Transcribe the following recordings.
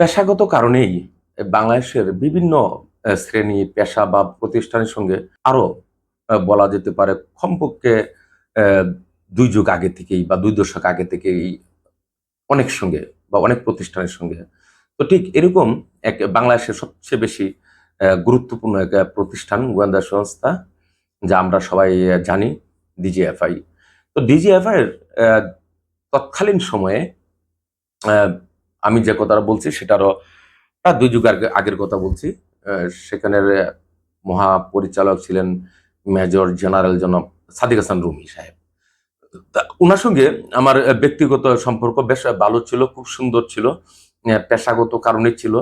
পেশাগত কারণেই বাংলাদেশের বিভিন্ন শ্রেণি পেশা বা প্রতিষ্ঠানের সঙ্গে আরও আহ, বলা যেতে পারে কমপক্ষে দুই যুগ আগে থেকেই বা দুই দশক আগে থেকেই অনেক সঙ্গে বা অনেক প্রতিষ্ঠানের সঙ্গে। তো ঠিক এরকম এক বাংলাদেশের সবচেয়ে বেশি গুরুত্বপূর্ণ এক প্রতিষ্ঠান গোয়েন্দা সংস্থা যা আমরা সবাই জানি ডিজিএফআই। তো ডিজিএফআই এর তৎকালীন সময়ে আমি যে কথাটা বলছি সেটারও দুই যুগ আগে- আগের কথা বলছি। সেখানের মহাপরিচালক ছিলেন মেজর জেনারেল জনাব সাদিক হাসান রুমি সাহেব। ওনার সঙ্গে আমার ব্যক্তিগত সম্পর্ক বেশ ভালো ছিল, খুব সুন্দর ছিল পেশাগত কারণে ছিল।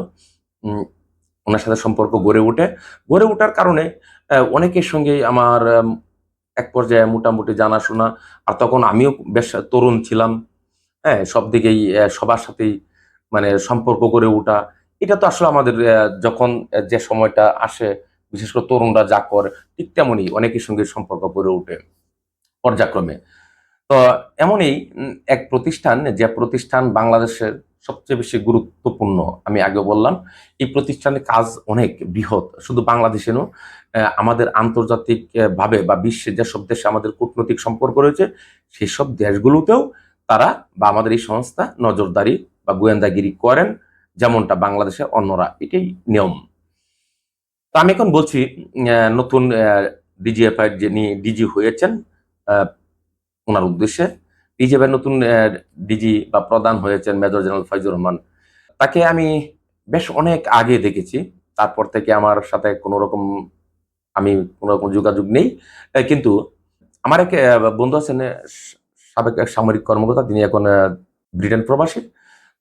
ওনার সাথে সম্পর্ক গড়ে ওঠে। গড়ে ওঠার কারণে অনেকের সঙ্গেই আমার এক পর্যায়ে মোটামুটি জানাশোনা। আর তখন আমিও বেশ তরুণ ছিলাম। হ্যাঁ সব দিকেই সবার সাথেই মানে সম্পর্ক গড়ে ওঠা এটা তো আসলে আমাদের যখন যে সময়টা আসে বিশেষ করে তরুণরা যা করে ঠিক তেমনই অনেকের সঙ্গে সম্পর্ক গড়ে ওঠে পর্যায়ক্রমে। তো এমনই এক প্রতিষ্ঠান যে প্রতিষ্ঠান বাংলাদেশের সবচেয়ে বেশি গুরুত্বপূর্ণ আমি আগে বললাম এই প্রতিষ্ঠানের কাজ অনেক বৃহৎ শুধু বাংলাদেশে নয় আমাদের আন্তর্জাতিক আহ, ভাবে বা বিশ্বে যেসব দেশে আমাদের কূটনৈতিক সম্পর্ক রয়েছে সেসব দেশগুলোতেও তারা বা আমাদের এই সংস্থা নজরদারি বা গোয়েন্দাগিরি করেন, যেমনটা বাংলাদেশের অন্যরা এটাই নিয়ম। তো আমি এখন বলছি নতুন ডিজিএফআই যিনি ডিজি হয়েছেন ওনার উদ্দেশ্যে ডিজিএফআই নতুন ডিজি বা প্রধান হয়েছেন মেজর জেনারেল ফয়জুর রহমান। তাকে আমি বেশ অনেক আগে দেখেছি, তারপর থেকে আমার সাথে কোনো রকম, আমি কোনো রকম যোগাযোগ নেই। কিন্তু আমার এক বন্ধু আছেন সাবেক সামরিক কর্মকর্তা, তিনি এখন ব্রিটেন প্রবাসী।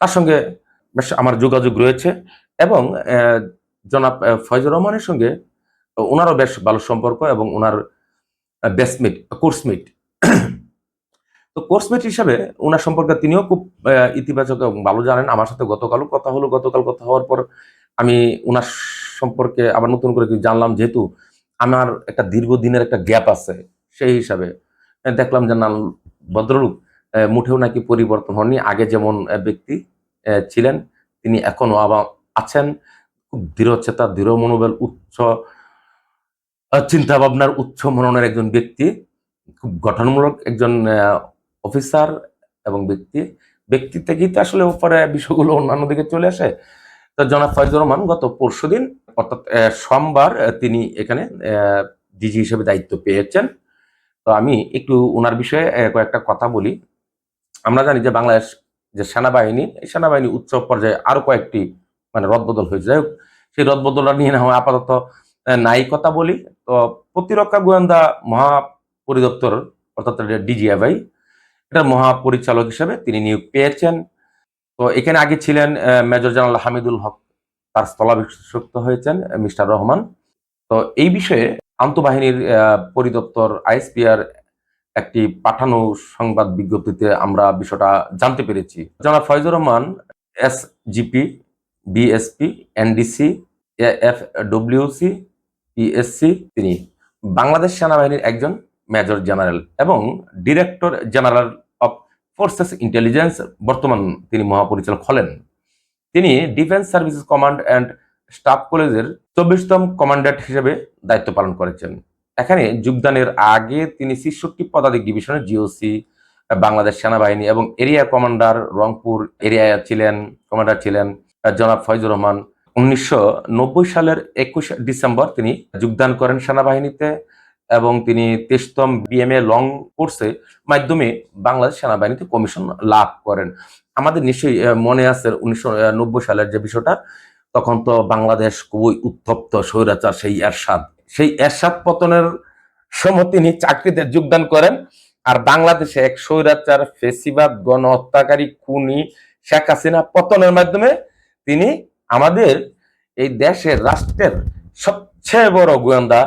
তার সঙ্গে বেশ আমার যোগাযোগ রয়েছে এবং জনাব ফয়জুর রহমানের সঙ্গে ওনারও বেশ ভালো সম্পর্ক এবং ওনার বেসমেট কোর্সমিট তো কোর্সমেট হিসাবে ওনার সম্পর্কে তিনিও খুব ইতিবাচক এবং ভালো জানেন। আমার সাথে গতকালও কথা হলো। গতকাল কথা হওয়ার পর আমি ওনার সম্পর্কে আবার নতুন করে জানলাম। যেহেতু আমার একটা দীর্ঘদিনের একটা গ্যাপ আছে সেই হিসাবে দেখলাম যে না ভদ্রলোক মুঠেও নাকি পরিবর্তন হননি। আগে যেমন ব্যক্তি ছিলেন। তিনি এখনও আবার আছেন। খুব দৃঢ়চেতা, দৃঢ় মনোবল, উচ্চ চিন্তা ভাবনার উচ্চ মননের একজন ব্যক্তি। খুব গঠনমূলক একজন অফিসার এবং ব্যক্তি। ব্যক্তি থেকেই তো আসলে উপরে বিষয়গুলো অন্যান্য দিকে চলে আসে। তো জনাব ফয়জুর রহমান, গত পরশু দিন, অর্থাৎ সোমবার তিনি এখানে ডিজি হিসেবে দায়িত্ব পেয়েছেন। তো আমি একটু ওনার বিষয়ে কয়েকটা কথা বলি। আমরা জানি যে বাংলাদেশ যে সেনাবাহিনী, এই সেনাবাহিনী উচ্চ পর্যায়ে আরও কয়েকটি মানে রদবদল হয়েছে। যাই হোক, সেই রদবদলটা নিয়ে না আপাতত নাই কথা বলি। তো প্রতিরক্ষা গোয়েন্দা মহাপরিদপ্তর, অর্থাৎ ডিজিএফআই এটার মহাপরিচালক হিসেবে তিনি নিয়োগ পেয়েছেন। তো এখানে আগে ছিলেন মেজর জেনারেল হামিদুল হক, তার স্থলাভিষিক্ত হয়েছেন, মিস্টার রহমান। তো এই বিষয়ে আন্তঃবাহিনীর পরিদপ্তর, আইএসপিআর একটি পাঠানো সংবাদ বিজ্ঞপ্তিতে আমরা বিষয়টা জানতে পেরেছি। জনাব Fayzur Rahman S GP BSP, NDC F WC PSC, তিনি বাংলাদেশ সেনাবাহিনীর একজন মেজর জেনারেল এবং director general of forces intelligence, বর্তমান তিনি মহাপরিচালক হলেন। তিনি defence services command and staff কলেজের চব্বিশতম কমান্ড্যান্ট হিসেবে দায়িত্ব পালন করেছেন। এখানে যোগদানের আগে তিনি ছেষট্টি পদাতিক ডিভিশনের জিওসি বাংলাদেশ সেনাবাহিনী এবং এরিয়া কমান্ডার রংপুর এরিয়া ছিলেন, কমান্ডার ছিলেন, জনাব ফয়জুর রহমান। উনিশশো নব্বই সালের একুশ ডিসেম্বর তিনি যোগদান করেন সেনাবাহিনীতে এবং তিনি তেইশতম বিএমএ লং কোর্সে মাধ্যমে বাংলাদেশ সেনাবাহিনীতে কমিশন লাভ করেন। আমাদের নিশ্চয়ই মনে আছে উনিশশো নব্বই সালের যে বিষয়টা, তখন তো বাংলাদেশ খুবই উত্তপ্ত স্বৈরাচার, সেই এরশাদ। সেই এরশাদ পতনের সময় তিনি চাকরিতে যোগদান করেন। আর বাংলাদেশে এক স্বৈরাচার ফেসিবাদ, গণহত্যাকারী খুনি শেখ হাসিনা পতনের মাধ্যমে তিনি আমাদের এই দেশের রাষ্ট্রের সবচেয়ে বড় গোয়েন্দা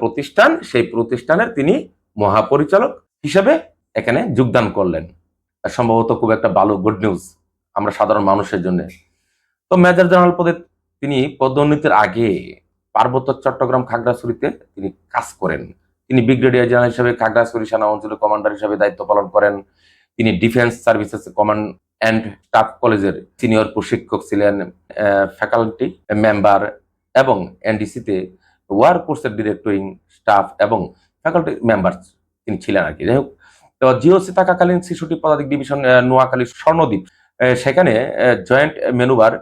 প্রতিষ্ঠান। সেই প্রতিষ্ঠানের তিনি মহাপরিচালক হিসেবে এখানে যোগদান করলেন। সম্ভবত খুব একটা ভালো গুড নিউজ আমরা সাধারণ মানুষের জন্য। তো মেজর জেনারেল পদে তিনি পদোন্নতির আগে পার্বত্য চট্টগ্রাম খাগড়াছড়িতে তিনি কাজ করেন। তিনি ব্রিগেডিয়ার জেনারেল হিসেবে খাগড়াছড়ি সেনা অঞ্চলের কমান্ডার হিসেবে দায়িত্ব পালন করেন। তিনি defence services command and staff কলেজের সিনিয়র প্রশিক্ষক ছিলেন ফ্যাকাল্টি মেম্বার এবং এনডিসিতে ওয়ার কোর্সের ডিরেক্টরিং স্টাফ এবং ফ্যাকাল্টি মেম্বার তিনি ছিলেন আর কি। যাই হোক, তো জিওসি থাকাকালীন শিশুটি পদাতিক ডিভিশন নোয়াখালী স্বর্ণদ্বীপ সেখানে জয়েন্ট মেনুবার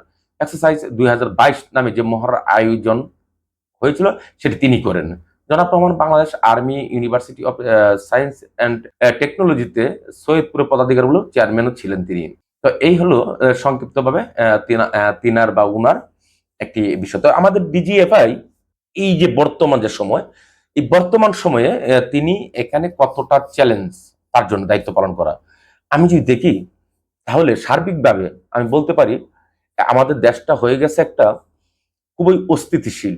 এক্সারসাইজ দুই হাজার বাইশ নামে যে মহড়ার আয়োজন হয়েছিল, সেটি তিনি করেন। জনাব Rahman, Bangladesh army university of science and টেকনোলজিতে সৈয়দপুরের পদাধিকারগুলো চেয়ারম্যানও ছিলেন তিনি। তো এই হলো সংক্ষিপ্তভাবে তিনার বা উনার একটি বিষয়। তো আমাদের ডিজিএফআই এই যে বর্তমান যে সময়, এই বর্তমান সময়ে তিনি এখানে কতটা চ্যালেঞ্জ তার জন্য দায়িত্ব পালন করা। আমি যদি দেখি, তাহলে সার্বিকভাবে আমি বলতে পারি, আমাদের দেশটা হয়ে গেছে একটা খুবই অস্থিতিশীল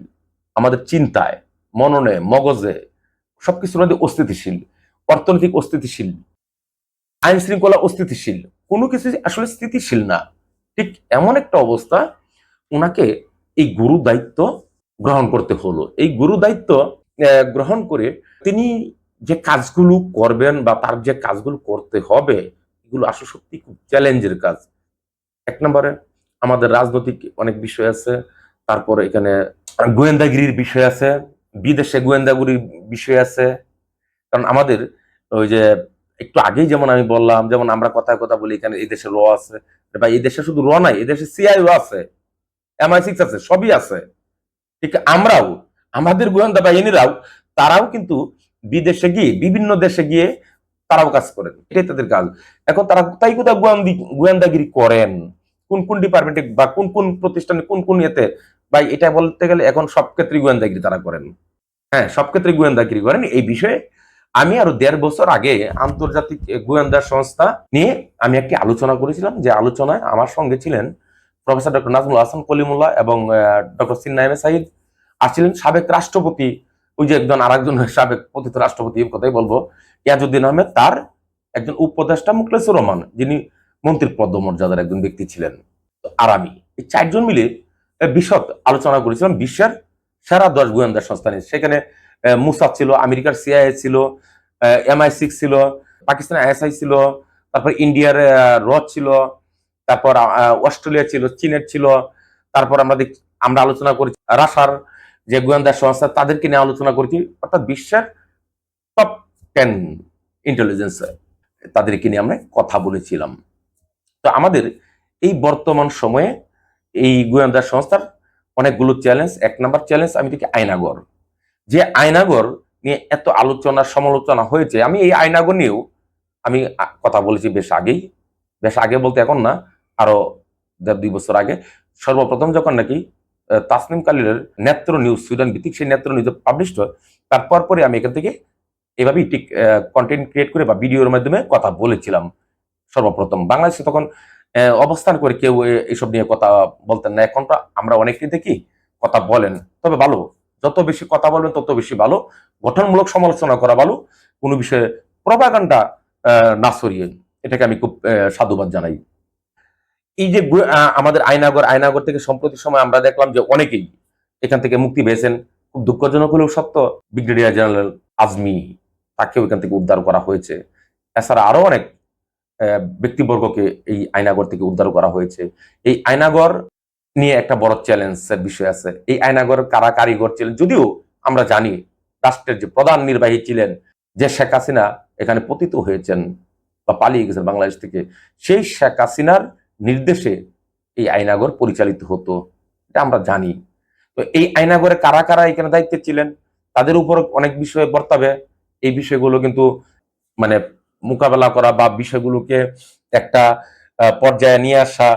আমাদের চিন্তায়, মননে, মগজে সবকিছুর মধ্যে অস্থিতিশীল, অর্থনৈতিক অস্থিতিশীল আইন শৃঙ্খলা অস্থিতিশীল, কোনো কিছু আসলে স্থিতিশীল না। ঠিক এমন একটা অবস্থা ওনাকে এই গুরু দায়িত্ব গ্রহণ করতে হলো। এই গুরু দায়িত্ব গ্রহণ করে তিনি যে কাজগুলো করবেন বা তার যে কাজগুলো করতে হবে, এগুলো আসলে সত্যি খুব চ্যালেঞ্জের কাজ। এক নম্বরে আমাদের রাজনৈতিক অনেক বিষয় আছে। তারপর এখানে গোয়েন্দাগিরির বিষয় আছে, বিদেশে গোয়েন্দাগিরির বিষয় আছে। কারণ আমাদের ওই যে একটু আগেই যেমন আমি বললাম, যেমন আমরা কথায় কথা বলি, এখানে এই দেশে র আছে বা এই দেশে শুধু র নাই, এই দেশে সিআইও আছে এমআই সিক্স আছে, সবই আছে। ঠিক আমরাও, আমাদের গোয়েন্দা বাহিনীরাও, তারাও কিন্তু বিদেশে গিয়ে, বিভিন্ন দেশে গিয়ে তারাও কাজ করেন। এটাই তাদের কাজ এখন তারা কোথায় কোথায় গোয়েন্দি, গোয়েন্দাগিরি করেন? কোন কোন ডিপার্টমেন্টে বা কোন কোন প্রতিষ্ঠানে, কোন কোন ইয়েতে বা এটা বলতে গেলে এখন সব ক্ষেত্রে গোয়েন্দাগিরি তারা করেন। হ্যাঁ সব ক্ষেত্রে গোয়েন্দাগিরি করেন। এই বিষয়ে আমি আরও দেড় বছর আগে আন্তর্জাতিক গোয়েন্দা সংস্থা নিয়ে আমি একটি আলোচনা করেছিলাম। যে আলোচনায় আমার সঙ্গে ছিলেন প্রফেসর ডক্টর নাজমুল হাসান কলিমুল্লাহ এবং ডক্টর সিন্নাইমে সাহিদ আর ছিলেন সাবেক রাষ্ট্রপতি, ওই যে একজন আরেকজন সাবেক পতিত রাষ্ট্রপতি কথাই বলব ইয়াজউদ্দিন আহমেদ। তার একজন উপদেষ্টা মুখলেসুর রহমান, যিনি মন্ত্রীর পদমর্যাদার একজন ব্যক্তি ছিলেন। আর আমি, এই চারজন মিলে বিশদ আলোচনা করেছিলাম বিশ্বের সেরা দশ গোয়েন্দা সংস্থা নিয়ে। সেখানে মুসাদ ছিল, আমেরিকার সিআইএ ছিল এমআই সিক্স ছিল, পাকিস্তানের আইএসআই ছিল, তারপর ইন্ডিয়ার র ছিল, তারপর অস্ট্রেলিয়া ছিল, চীনের ছিল, তারপর আমরা আমরা আলোচনা করেছি, রাশার যে গোয়েন্দা সংস্থা, তাদেরকে নিয়ে আলোচনা করেছি, অর্থাৎ বিশ্বের টপ টেন ইন্টেলিজেন্স তাদেরকে নিয়ে আমরা কথা বলেছিলাম। তো আমাদের এই বর্তমান সময়ে এই গোয়েন্দা সংস্থার অনেকগুলো চ্যালেঞ্জ এক নাম্বার চ্যালেঞ্জ আমি দেখি আয়নাগর। যে আয়নাগর নিয়ে এত আলোচনা, সমালোচনা হয়েছে, আমি এই আয়নাগর নিয়েও আমি কথা বলেছি বেশ আগেই। বেশ আগে বলতে এখন না, আরও দেড় দুই বছর আগে। সর্বপ্রথম যখন নাকি তাসনিম কালিলের নেত্র নিউজ সুইডেন ভিত্তিক সেই নেত্র নিউজ পাবলিশ হয়, তারপর পরে আমি এখান থেকে এভাবেই ঠিক কন্টেন্ট ক্রিয়েট করে বা ভিডিওর মাধ্যমে কথা বলেছিলাম সর্বপ্রথম। বাংলাদেশে তখন অবস্থান করে কেউ এসব নিয়ে কথা বলতেন না। এখন আমরা অনেকেই দেখি কথা বলেন, তবে ভালো। যত বেশি কথা বলবেন, তত বেশি ভালো। গঠনমূলক সমালোচনা করা ভালো। কোনো বিষয়ে প্রভাকাণ্ডা না সরিয়ে এটাকে আমি খুব সাধুবাদ জানাই। এই যে আমাদের আয়নাগর আয়নাগর থেকে সম্প্রতি সময় আমরা দেখলাম যে অনেকেই এখান থেকে মুক্তি পেয়েছেন। খুব দুঃখজনক হলেও সত্য, ব্রিগেডিয়ার জেনারেল আজমি, তাকেও এখান থেকে উদ্ধার করা হয়েছে। এছাড়া আরও অনেক ব্যক্তিবর্গকে এই আয়নাগর থেকে উদ্ধার করা হয়েছে। এই আয়নাগর নিয়ে একটা বড় চ্যালেঞ্জের বিষয় আছে। এই আয়নাগর কারা কারিগর ছিলেন? যদিও আমরা জানি রাষ্ট্রের যে প্রধান নির্বাহী ছিলেন যে শেখ হাসিনা এখানে পতিত হয়েছেন বা পালিয়ে গেছেন বাংলাদেশ থেকে, সেই শেখ হাসিনার নির্দেশে এই আয়নাগর পরিচালিত হতো। এটা আমরা জানি। তো এই আয়নাগরে কারা কারা এখানে দায়িত্বে ছিলেন? তাদের উপর অনেক বিষয়ে বর্তাবে এই বিষয়গুলো কিন্তু মানে মোকাবেলা করা বা বিষয়গুলোকে একটা পর্যায়ে নিয়ে আসা,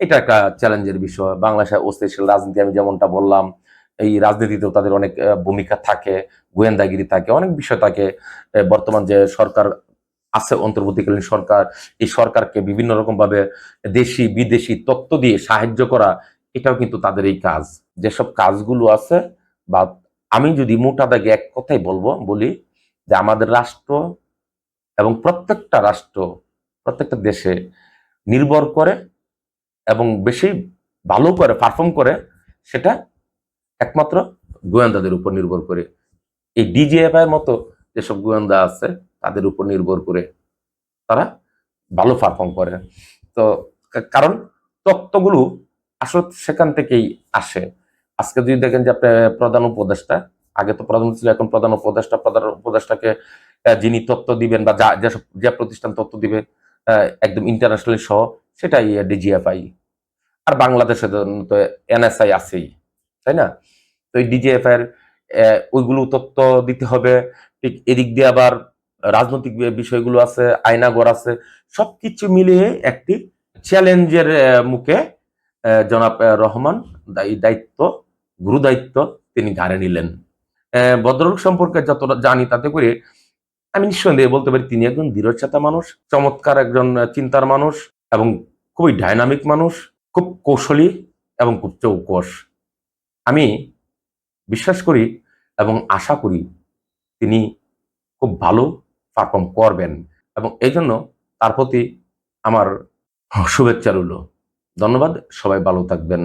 এটা একটা চ্যালেঞ্জের বিষয়। বাংলাদেশের অস্থিতিশীল রাজনীতি, আমি যেমনটা বললাম, এই রাজনীতিতেও তাদের অনেক ভূমিকা থাকে, গোয়েন্দাগিরি থাকে, অনেক বিষয় থাকে। বর্তমান যে সরকার আছে, অন্তর্বর্তীকালীন সরকার, এই সরকারকে বিভিন্ন রকম ভাবে দেশি, বিদেশি তত্ত্ব দিয়ে সাহায্য করা, এটাও কিন্তু তাদের এই কাজ। যেসব কাজগুলো আছে, বা আমি যদি মোটা দাগে এক কথাই বলব, বলি যে আমাদের রাষ্ট্র এবং প্রত্যেকটা রাষ্ট্র, প্রত্যেকটা দেশে নির্ভর করে এবং বেশি ভালো করে পারফর্ম করে, সেটা একমাত্র গোয়েন্দাদের উপর নির্ভর করে। এই ডিজিএফআই এর মতো যেসব গোয়েন্দা আছে, তাদের উপর নির্ভর করে তারা ভালো পারফর্ম করে। তো কারণ তত্ত্বগুলো আসলে সেখান থেকেই আসে। আজকে যদি দেখেন যে আপনি প্রধান উপদেষ্টা, আগে তো প্রধান ছিল, এখন প্রধান উপদেষ্টা, প্রধান উপদেষ্টাকে যিনি তত্ত্ব দিবেন বা যা যেসব যে প্রতিষ্ঠান তত্ত্ব দিবে একদম ইন্টারন্যাশনাল সহ, সেটাই ডিজিএফআই আর বাংলাদেশে তো এনএসআই আছেই, তাই না? তো এই ডিজিএফআই এর ওইগুলো তত্ত্ব দিতে হবে। ঠিক এদিক দিয়ে আবার রাজনৈতিক বিষয়গুলো আছে, আয়নাগর আছে, সবকিছু মিলিয়ে একটি চ্যালেঞ্জের মুখে জনাব রহমান দায়ী দায়িত্ব গুরু দায়িত্ব তিনি ঘাড়ে নিলেন। ভদ্রলোক সম্পর্কে যতটা জানি তাতে করে আমি নিঃসন্দেহে বলতে পারি তিনি একজন দৃঢ়চেতা মানুষ, চমৎকার একজন চিন্তার মানুষ এবং খুবই ডাইনামিক মানুষ, খুব কৌশলী এবং খুব চৌকস। আমি বিশ্বাস করি এবং আশা করি তিনি খুব ভালো পারফর্ম করবেন এবং এই জন্য তার প্রতি আমার শুভেচ্ছা রইল। ধন্যবাদ, সবাই ভালো থাকবেন।